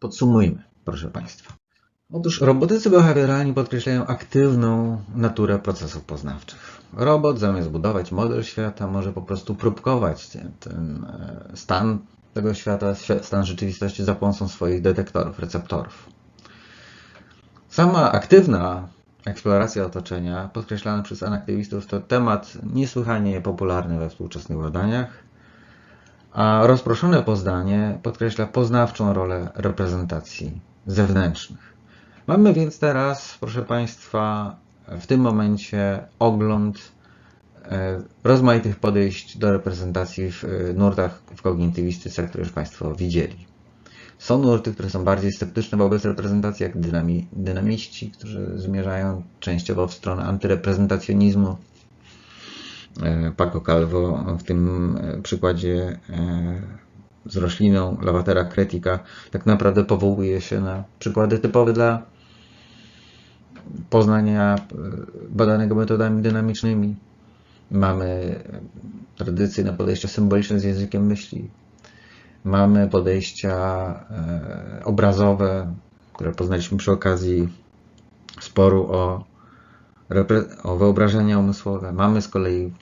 Podsumujmy, proszę Państwa. Otóż robotycy behawioralni podkreślają aktywną naturę procesów poznawczych. Robot zamiast budować model świata może po prostu próbkować ten, e, stan tego świata, świ- stan rzeczywistości za pomocą swoich detektorów, receptorów. Sama aktywna eksploracja otoczenia, podkreślana przez anaktywistów, to temat niesłychanie popularny we współczesnych badaniach, a rozproszone poznanie podkreśla poznawczą rolę reprezentacji zewnętrznych. Mamy więc teraz, proszę Państwa, w tym momencie ogląd e, rozmaitych podejść do reprezentacji w e, nurtach w kognitywistyce, które już Państwo widzieli. Są nurty, które są bardziej sceptyczne wobec reprezentacji, jak dynami, dynamiści, którzy zmierzają częściowo w stronę antyreprezentacjonizmu. E, Paco Calvo w tym e, przykładzie e, z rośliną Lavatera cretica tak naprawdę powołuje się na przykłady typowe dla poznania e, badanego metodami dynamicznymi. Mamy tradycyjne podejścia symboliczne z językiem myśli. Mamy podejścia e, obrazowe, które poznaliśmy przy okazji sporu o, o wyobrażenia umysłowe. Mamy z kolei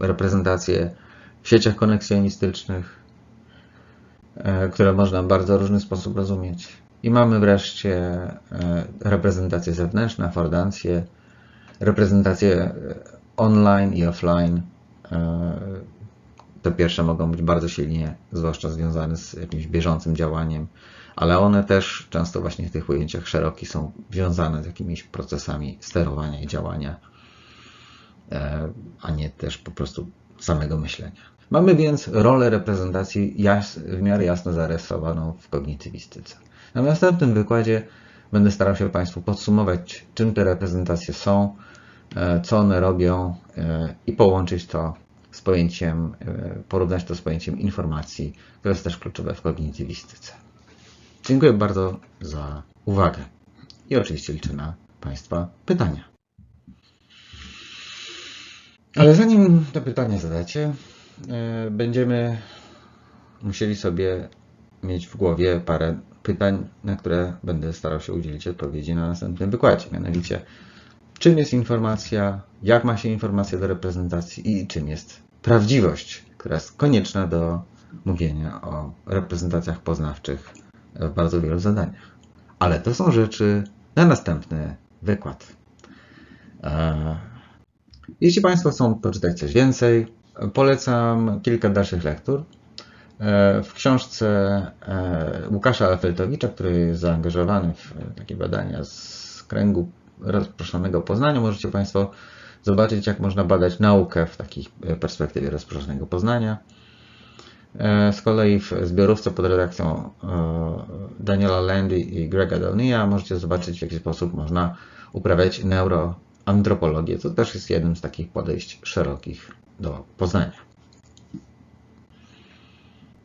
reprezentacje w sieciach koneksjonistycznych, e, które można w bardzo różny sposób rozumieć. I mamy wreszcie e, reprezentacje zewnętrzne, affordancje, reprezentacje online i offline. E, Te pierwsze mogą być bardzo silnie, zwłaszcza związane z jakimś bieżącym działaniem, ale one też często właśnie w tych ujęciach szerokich są związane z jakimiś procesami sterowania i działania, a nie też po prostu samego myślenia. Mamy więc rolę reprezentacji jas- w miarę jasno zarysowaną w kognitywistyce. Na następnym wykładzie będę starał się Państwu podsumować, czym te reprezentacje są, e, co one robią e, i połączyć to z pojęciem, e, porównać to z pojęciem informacji, które jest też kluczowe w kognitywistyce. Dziękuję bardzo za uwagę i oczywiście liczę na Państwa pytania. Ale zanim te pytania zadacie, e, będziemy musieli sobie mieć w głowie parę pytań, na które będę starał się udzielić odpowiedzi na następnym wykładzie. Mianowicie, czym jest informacja, jak ma się informacja do reprezentacji i czym jest prawdziwość, która jest konieczna do mówienia o reprezentacjach poznawczych w bardzo wielu zadaniach. Ale to są rzeczy na następny wykład. Jeśli Państwo chcą poczytać coś więcej, polecam kilka dalszych lektur. E, W książce e, Łukasza Alfeltowicza, który jest zaangażowany w takie badania z kręgu rozproszonego poznania, możecie Państwo zobaczyć, jak można badać naukę w takiej perspektywie rozproszonego poznania. E, Z kolei w zbiorówce pod redakcją Daniela Landy i Grega Downeya możecie zobaczyć, w jaki sposób można uprawiać neuroantropologię. To też jest jednym z takich podejść szerokich do poznania.